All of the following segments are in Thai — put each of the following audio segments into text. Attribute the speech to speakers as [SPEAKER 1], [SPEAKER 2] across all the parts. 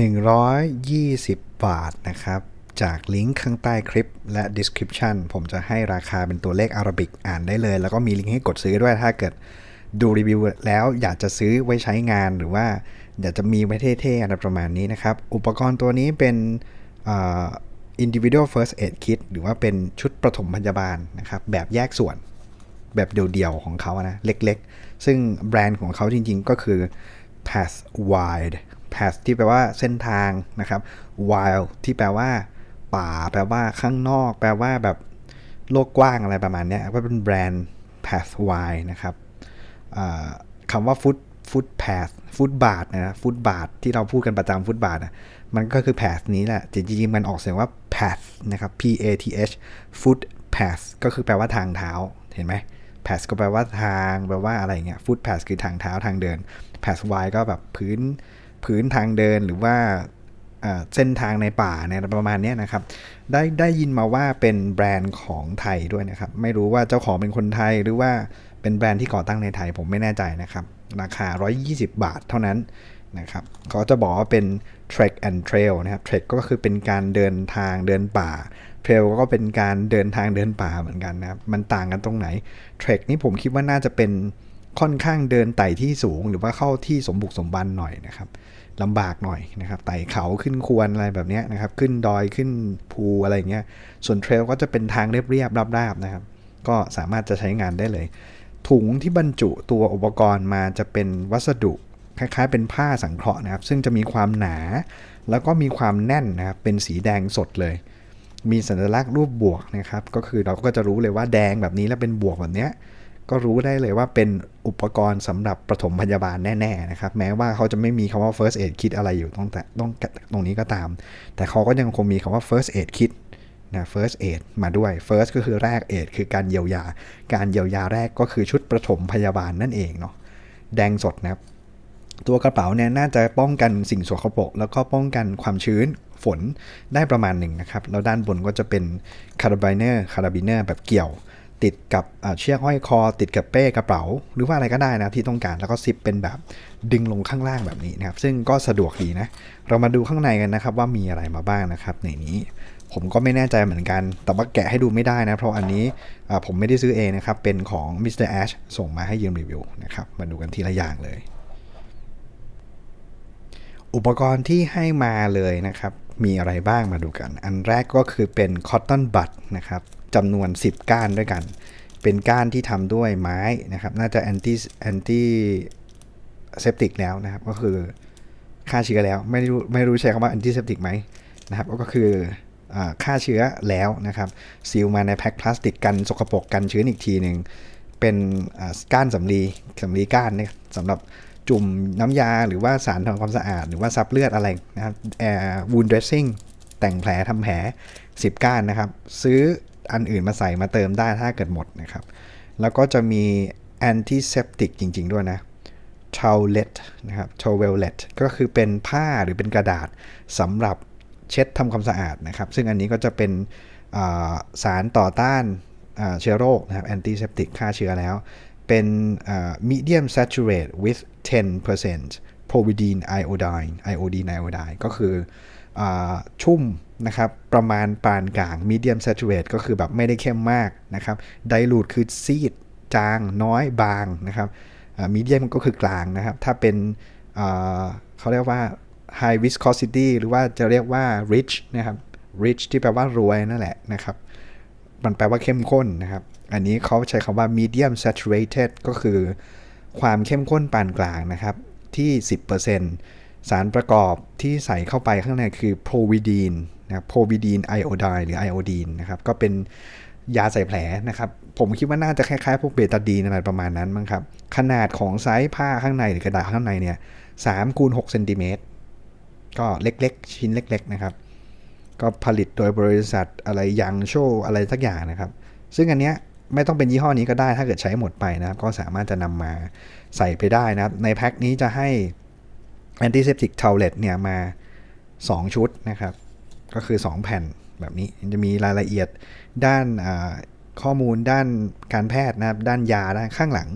[SPEAKER 1] 120 บาทนะครับ จากลิงก์ข้างใต้คลิปและ description ผมจะให้ราคาเป็นตัวเลขอารบิกอ่านได้เลย แล้วก็มีลิงก์ให้กดซื้อด้วยถ้าเกิดดูรีวิวแล้วอยากจะซื้อไว้ใช้งานหรือว่าอยากจะมีไว้เท่ๆอะไรประมาณนี้นะครับ อุปกรณ์ตัวนี้เป็นอ่า individual first aid kit หรือว่าเป็นชุดปฐมพยาบาลนะครับ แบบแยกส่วนแบบเดี่ยวๆของเขานะ เล็กๆ ซึ่งแบรนด์ของเขาจริงๆ ก็คือ path wide path ที่แปลว่าเส้นทางนะครับ wild ที่แปลว่า ป่า แปลว่าข้างนอก แปลว่าแบบโลกกว้างอะไรประมาณนี้ก็เป็นแบรนด์ path wide นะครับคำว่า foot foot path ฟุตบาทนะฟุตบาทที่เราพูดกันประจำฟุตบาทนะมันก็คือ path นี้แหละ จริงๆ มันออกเสียงว่า path นะครับ p a t h foot path ก็คือแปลว่าทางเท้า เห็นไหม path ก็แปลว่าทาง แปลว่าอะไรเงี้ย foot path คือทางเท้าทางเดิน path wide ก็แบบพื้น พื้นทางเดินหรือว่าเส้นทางในป่าเนี่ยประมาณนี้นะครับ ได้ได้ยินมาว่าเป็นแบรนด์ของไทยด้วยนะครับ ไม่รู้ว่าเจ้าของเป็นคนไทยหรือว่าเป็นแบรนด์ที่ก่อตั้งในไทยผมไม่แน่ใจนะครับ ราคา 120 บาทเท่านั้นนะครับเขาจะบอกว่าเป็น trek and trail นะครับ trek ก็คือเป็นการเดินทางเดินป่า trail ก็เป็นการเดินทางเดินป่าเหมือนกันนะครับ มันต่างกันตรงไหน trek นี่ผมคิดว่าน่าจะเป็น ค่อนข้างเดินไต่ที่สูงหรือว่าเข้าที่สมบุกสมบันหน่อยนะครับลำบากหน่อยนะครับไต่เขาขึ้นควรอะไรแบบนี้นะครับ ขึ้นดอยขึ้นภูอะไรเงี้ยส่วนเทรลก็จะเป็นทางเรียบๆราบๆนะครับ ก็สามารถจะใช้งานได้เลย ถุงที่บรรจุตัวอุปกรณ์มาจะเป็นวัสดุคล้ายๆ เป็นผ้าสังเคราะห์นะครับ ซึ่งจะมีความหนา แล้วก็มีความแน่นนะครับ เป็นสีแดงสดเลย มีสัญลักษณ์รูปบวกนะครับ ก็คือเราก็จะรู้เลยว่าแดงแบบนี้แล้วเป็นบวกแบบเนี้ย ก็รู้ได้เลยว่าเป็นอุปกรณ์สำหรับปฐมพยาบาลแน่ๆนะครับ แม้ว่าเขาจะไม่มีคำว่า first aid kit อะไรอยู่ตรงแต่ต้องตรงนี้ก็ตาม แต่เขาก็ยังคงมีคำว่า first aid kit นะ first aid มาด้วย first ก็คือแรก aid คือการเยียวยา การเยียวยาแรกก็คือชุดปฐมพยาบาลนั่นเองเนาะแดงสดนะครับตัวกระเป๋าเนี่ยน่าจะป้องกันสิ่งสกปรกแล้วก็ป้องกันความชื้นฝนได้ประมาณหนึ่งนะครับ แล้วด้านบนก็จะเป็นคาราบิเนอร์คาราบิเนอร์แบบเกี่ยว ติดกับเชือกห้อยคอ ติดกับเป้กระเป๋า หรือว่าอะไรก็ได้นะที่ต้องการแล้วก็ซิปเป็นแบบดึงลงข้างล่างแบบนี้นะครับ ซึ่งก็สะดวกดีนะ เรามาดูข้างในกันนะครับว่ามีอะไรมาบ้างนะครับ ในนี้ผมก็ไม่แน่ใจเหมือนกัน แต่ว่าแกะให้ดูไม่ได้นะ เพราะอันนี้ผมไม่ได้ซื้อเองนะครับ เป็นของ Mr. Ash ส่งมาให้ยืมรีวิวนะครับ มาดูกันทีละอย่างเลย อุปกรณ์ที่ให้มาเลยนะครับ มีอะไรบ้างมาดูกัน อันแรกก็คือเป็น cotton bud นะครับ จำนวน 10 ก้านด้วยกัน เป็นก้านที่ทำด้วยไม้นะครับ น่าจะ anti anti septic แล้วนะครับ ก็คือฆ่าเชื้อแล้ว ไม่รู้ไม่รู้ใช้คำว่า anti septic ไหมนะครับ ก็คือฆ่าเชื้อแล้วนะครับซีลมาในแพ็คพลาสติกกันสกปรกกันชื้นอีกทีหนึ่งเป็นก้านสำลีสำลีก้านเนี่ยสำหรับจุ่มน้ำยาหรือว่าสารทำความสะอาด หรือว่าซับเลือดอะไรนะครับแอร์วูนเดรสซิ่งแต่งแผลทำแผล 10 ก้านนะครับ ซื้อ อันอื่นมาใส่มาเติมได้ถ้าเกิดหมดนะครับ แล้วก็จะมีแอนติเซปติกจริง ๆ ด้วยนะ t o w e l e t นะครับ t o w e l e t ก็คือเป็นผ้าหรือเป็นกระดาษสำหรับเช็ดทำความสะอาดนะครับ ซึ่งอันนี้ก็จะเป็นาสารต่อต้านเชื้อโรคนะครับ antiseptic ฆ่าเชื้อแล้ว เป็นอ่า medium saturate with 10% providine iodine iodine iodine ก็คืออชุ่ม นะครับประมาณปานกลาง medium saturate ก็คือแบบไม่ได้เข้มมากนะครับ dilute คือซีด จาง น้อยบางนะครับมีเดียมก็คือกลางนะครับ ถ้าเป็นเขาเรียกว่า high viscosity หรือว่าจะเรียกว่า rich นะครับ rich ที่แปลว่ารวยนั่นแหละนะครับ มันแปลว่าเข้มข้นนะครับ อันนี้เขาใช้คำว่า medium saturated ก็คือความเข้มข้นปานกลางนะครับที่ 10% สารประกอบที่ใส่เข้าไปข้างในคือ providine นะครับ providine iodine หรือ iodine นนะครับก็เป็นยาใส่แผลนะครับ ผมคิดว่าน่าจะคล้ายๆพวกเบตาดีนอะไรประมาณนั้นมั้งครับ ขนาดของไซส์ผ้าข้างในหรือกระดาษข้างในเนี่ย3คูณ6เซนติเมตรก็เล็กๆ ชิ้นเล็ก ๆ นะครับ ก็ผลิตโดยบริษัทอะไรยังโชอะไรสักอย่างนะครับ ซึ่งอันเนี้ยไม่ต้องเป็นยี่ห้อนี้ก็ได้ถ้าเกิดใช้หมดไปนะครับ ก็สามารถจะนำมาใส่ไปได้นะครับ ในแพ็คนี้จะให้ antiseptic towelette เนี่ยมา 2 ชุดนะครับ ก็คือ 2 แผ่นแบบนี้จะมีรายละเอียดด้านข้อมูลด้านการแพทย์นะครับ ด้านยาด้านข้างหลัง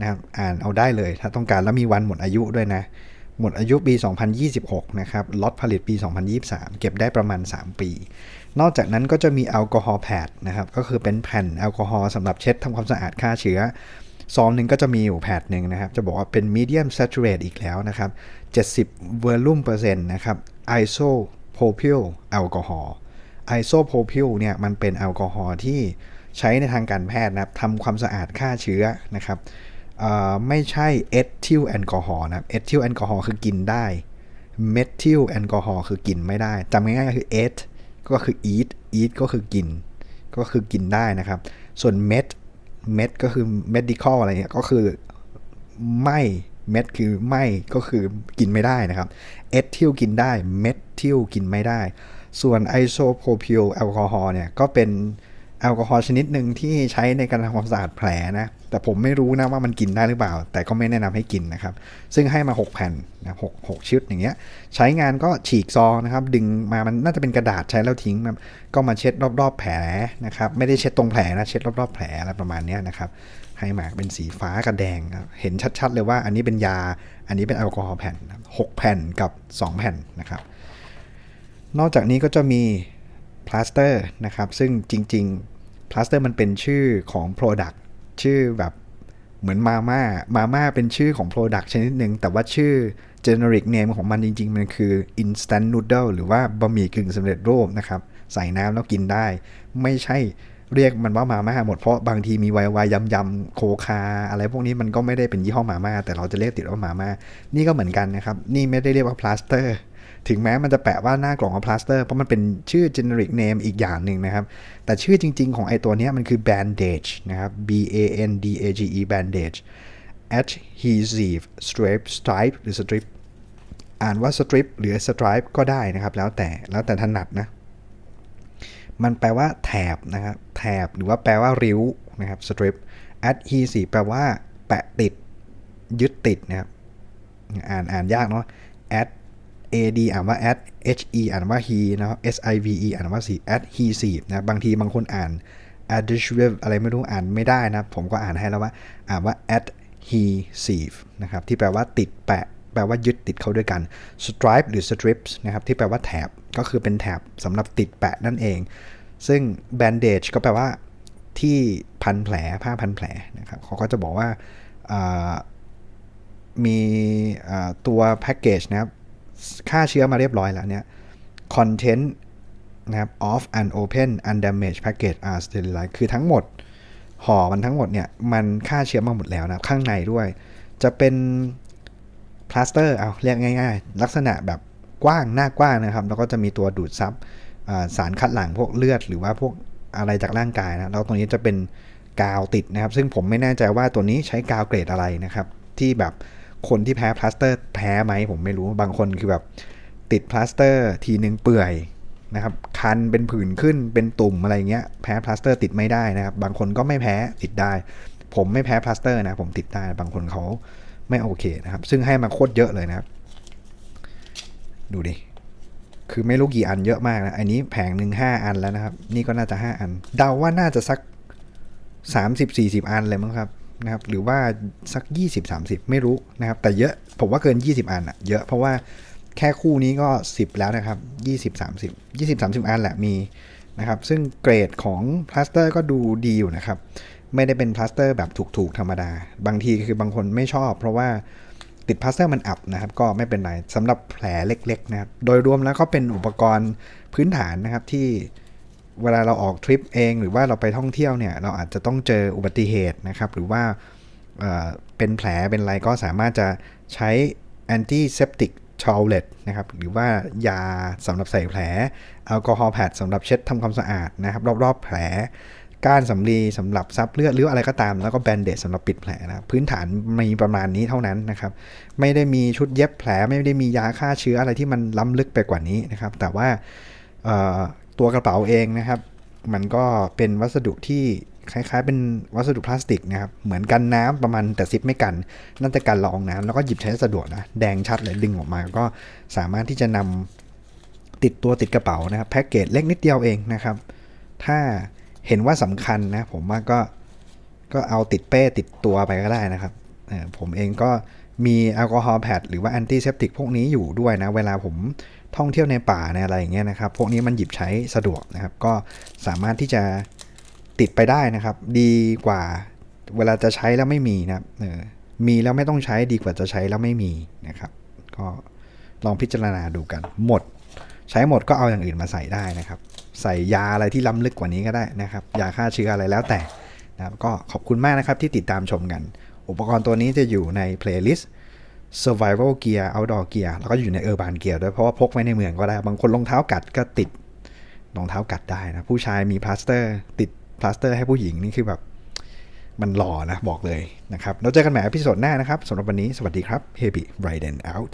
[SPEAKER 1] นะครับอ่านเอาได้เลยถ้าต้องการแล้วมีวันหมดอายุด้วยนะ หมดอายุปี 2026 นะครับล็อตผลิตปี 2023 เก็บได้ประมาณ 3 ปี นอกจากนั้นก็จะมีแอลกอฮอล์แพดนะครับ ก็คือเป็นแผ่นแอลกอฮอล์สำหรับเช็ดทำความสะอาดฆ่าเชื้อ ซองหนึ่งก็จะมีอยู่แพดหนึ่งนะครับ จะบอกว่าเป็น medium saturate อีกแล้วนะครับ 70 volume เปอร์เซ็นต์นะครับ isopropyl แอลกอฮอล์ isopropyl เนี่ยมันเป็นแอลกอฮอล์ที่ใช้ในทางการแพทย์นะครับทำความสะอาดฆ่าเชื้อนะครับไม่ใช่เอทิลแอลกอฮอล์นะครับเอทิลแอลกอฮอล์คือกินได้เมทิลแอลกอฮอล์คือกินไม่ได้จำง่ายๆก็คือเอทก็คือ eat eat ก็คือกิน ก็คือกินได้นะครับ ส่วนเม็ด เม็ดก็คือ medical อะไรเงี้ยก็คือไม่เม็ดคือไม่ก็คือกินไม่ได้นะครับเอทิลกินได้เมทิลกินไม่ได้ ส่วนไอโซโพพิลแอลกอฮอล์เนี่ยก็เป็นแอลกอฮอล์ชนิดหนึ่งที่ใช้ในการทำความสะอาดแผลนะ แต่ผมไม่รู้นะว่ามันกินได้หรือเปล่า แต่ก็ไม่แนะนำให้กินนะครับ ซึ่งให้มา 6 แผ่นนะหกหกชุดอย่างเงี้ย ใช้งานก็ฉีกซองนะครับ ดึงมามันน่าจะเป็นกระดาษใช้แล้วทิ้งนะก็มาเช็ดรอบๆแผลนะครับ ไม่ได้เช็ดตรงแผลนะ เช็ดรอบๆแผลอะไรประมาณเนี้ยนะครับ ให้มาเป็นสีฟ้ากับแดง เห็นชัดๆเลยว่าอันนี้เป็นยา อันนี้เป็นแอลกอฮอล์แผ่นหกแผ่นกับ 2 แผ่นนะครับ นอกจากนี้ก็จะมีพลาสเตอร์นะครับ ซึ่งจริง ๆพลาสเตอร์มันเป็นชื่อของ Product ชื่อแบบเหมือนมาม่ามาม่าเป็นชื่อของ Product ชนิดหนึ่งแต่ว่าชื่อ generic name ของมันจริง ๆ มันคือ instant noodle หรือว่าบะหมี่กึ่งสำเร็จรูปนะครับ ใส่น้ำแล้วกินได้ ไม่ใช่เรียกมันว่ามาม่าหมดเพราะบางทีมีวายวายยำๆโคคา อะไรพวกนี้มันก็ไม่ได้เป็นยี่ห้อมาม่าแต่เราจะเรียกติดว่ามาม่านี่ก็เหมือนกันนะครับ นี่ไม่ได้เรียกว่าพลาสเตอร์ ถึงแม้มันจะแปะว่าหน้ากล่องว่าพลาสเตอร์เพราะมันเป็นชื่อ generic name อีกอย่างหนึ่งนะครับ แต่ชื่อจริง ๆ ของไอตัวนี้มันคือ bandage นะครับ b a n d a g e bandage adhesive strip stripe หรือ strip อ่านว่า strip หรือ stripe ก็ได้นะครับ แล้วแต่แล้วแต่ถนัดนะ มันแปลว่าแถบนะครับแถบหรือว่าแปลว่าริ้วนะครับ strip adhesive แปลว่า แปะติด ยึดติดนะครับ อ่านอ่านยากเนาะ ad ad อ่านว่า ad he อ่านว่า he นะครับ sive อ่านว่า si adhesive นะบางทีบางคนอ่าน adhesive อะไรไม่รู้อ่านไม่ได้นะ ผมก็อ่านให้แล้วว่าอ่านว่า adhesive นะครับที่แปลว่าติดแปะ แปลว่ายึดติดเข้าด้วยกัน stripe หรือ strips นะครับที่แปลว่าแถบก็คือเป็นแถบสำหรับติดแปะนั่นเอง ซึ่ง bandage ก็แปลว่าที่พันแผลผ้าพันแผลนะครับเขาก็จะบอกว่ามีตัวแพ็กเกจนะครับ ฆ่าเชื้อมาเรียบร้อยแล้วเนี่ย content นะครับ of an open undamaged package are sterilized คือทั้งหมดห่อมันทั้งหมดเนี่ย มันฆ่าเชื้อมาหมดแล้วนะข้างในด้วย จะเป็นพลาสเตอร์เอาเรียกง่าย ๆ ลักษณะแบบกว้างหน้ากว้างนะครับ แล้วก็จะมีตัวดูดซับสารคัดหลั่งพวกเลือดหรือว่าพวกอะไรจากร่างกายนะแล้วตรงนี้จะเป็นกาวติดนะครับ ซึ่งผมไม่แน่ใจว่าตัวนี้ใช้กาวเกรดอะไรนะครับ ที่แบบ คนที่แพ้พลาสเตอร์แพ้ไหมผมไม่รู้บางคนคือแบบติดพลาสเตอร์ทีนึงเปื่อยนะครับคันเป็นผื่นขึ้นเป็นตุ่มอะไรเงี้ยแพ้พลาสเตอร์ติดไม่ได้นะครับ บางคนก็ไม่แพ้ติดได้ ผมไม่แพ้พลาสเตอร์นะผมติดได้บางคนเขาไม่โอเคนะครับ ซึ่งให้มาโคตรเยอะเลยนะครับ ดูดิคือไม่รู้กี่อันเยอะมากนะอันนี้แผงหนึ่งห้าอันแล้วนะครับ นี่ก็น่าจะห้าอัน เดาว่าน่าจะสักสามสิบสี่สิบอันเลยมั้งครับ นะครับหรือว่าสักยี่สิบสามสิบไม่รู้นะครับ แต่เยอะผมว่าเกินยี่สิบอันอะเยอะเพราะว่าแค่คู่นี้ก็สิบแล้วนะครับยี่สิบสามสิบยี่สิบสามสิบอันแหละมีนะครับ ซึ่งเกรดของพลาสเตอร์ก็ดูดีอยู่นะครับ ไม่ได้เป็นพลาสเตอร์แบบถูกๆธรรมดา บางทีคือบางคนไม่ชอบ เพราะว่าติดพลาสเตอร์มันอับนะครับ ก็ไม่เป็นไรสำหรับแผลเล็กๆนะครับ โดยรวมแล้วก็เป็นอุปกรณ์พื้นฐานนะครับที่ เวลาเราออกทริปเองหรือว่าเราไปท่องเที่ยวเนี่ย เราอาจจะต้องเจออุบัติเหตุนะครับ หรือว่าเเป็นแผลเป็นอะไรก็สามารถจะใช้ antiseptic towelette นะครับ หรือว่ายาสำหรับใส่แผลแอลกอฮอล์แพดสำหรับเช็ดทำความสะอาดนะครับ รอบๆแผล ก้านสำลีสำหรับซับเลือดหรืออะไรก็ตาม แล้วก็แบนเดดสำหรับปิดแผลนะพื้นฐานมีประมาณนี้เท่านั้นนะครับ ไม่ได้มีชุดเย็บแผลไม่ได้มียาฆ่าเชื้ออะไรที่มันล้ำลึกไปกว่านี้นะครับ แต่ว่า ตัวกระเป๋าเองนะครับ มันก็เป็นวัสดุที่คล้ายๆ เป็นวัสดุพลาสติกนะครับ เหมือนกันน้ำประมาณแต่ซิปไม่กันน่าจะกันละอองน้ำแล้วก็หยิบใช้สะดวกนะ แดงชัดเลยดึงออกมา ก็สามารถที่จะนำติดตัวติดกระเป๋านะครับแพ็กเกจเล็กนิดเดียวเองนะครับ ถ้าเห็นว่าสำคัญนะผมว่าก็ก็เอาติดเป้ติดตัวไปก็ได้นะครับผมเองก็ มีแอลกอฮอล์แพดหรือว่าแอนตี้เซปติกพวกนี้อยู่ด้วยนะ เวลาผมท่องเที่ยวในป่าในอะไรอย่างเงี้ยนะครับ พวกนี้มันหยิบใช้สะดวกนะครับ ก็สามารถที่จะติดไปได้นะครับ ดีกว่าเวลาจะใช้แล้วไม่มีนะครับเออมีแล้วไม่ต้องใช้ดีกว่าจะใช้แล้วไม่มีนะครับ ก็ลองพิจารณาดูกัน หมด ใช้หมดก็เอาอย่างอื่นมาใส่ได้นะครับ ใส่ยาอะไรที่ล้ำลึกกว่านี้ก็ได้นะครับ ยาฆ่าเชื้ออะไรแล้วแต่นะครับก็ขอบคุณมากนะครับที่ติดตามชมกัน อุปกรณ์ตัวนี้จะอยู่ในเพลย์ลิสต์ survival gear outdoor gear แล้วก็อยู่ใน urban gear ด้วยเพราะว่าพกไว้ในเมืองก็ได้ บางคนรองเท้ากัดก็ติดรองเท้ากัดได้นะ ผู้ชายมีพลาสเตอร์ ติดพลาสเตอร์ให้ผู้หญิงนี่คือแบบมันหล่อนะบอกเลยนะครับ แล้วเจอกันใหม่อพิโซดหน้านะครับสำหรับวันนี้สวัสดีครับ Happy Riden out